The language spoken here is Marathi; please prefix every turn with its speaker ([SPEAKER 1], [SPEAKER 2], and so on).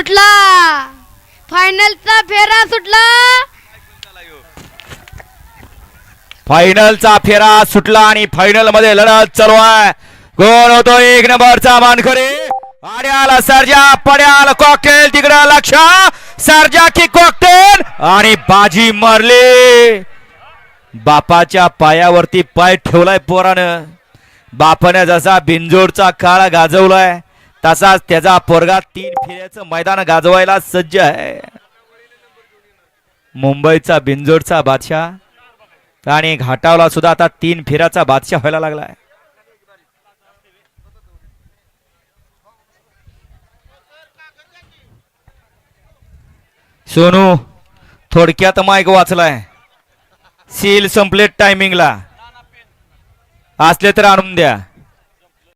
[SPEAKER 1] सुटला. फायनलचा फेरा सुटला.
[SPEAKER 2] फायनलचा फेरा सुटला आणि फायनलमध्ये लढत चालू आहे. कोण होतो एक नंबरचा मानकरी. आड्याला सर्जा पड्याल कॉकटेल तिकडं लक्ष. सर्जा की कॉकटेल आणि बाजी मारली. बापाच्या पायावरती पाय ठेवलाय पोरानं. बापाने जसा बिंजोडचा काळा गाजवलाय. तसाच त्याचा पोरगा तीन फेऱ्याचं मैदान गाजवायला सज्ज आहे. मुंबईचा बिंजोडचा बादशाह आणि घाटावला सुद्धा आता तीन फेऱ्याचा बादशाह व्हायला लागलाय. सोनू थोडक्यात माईक वाचलाय. सील संपले टायमिंगला असले तर आणून द्या.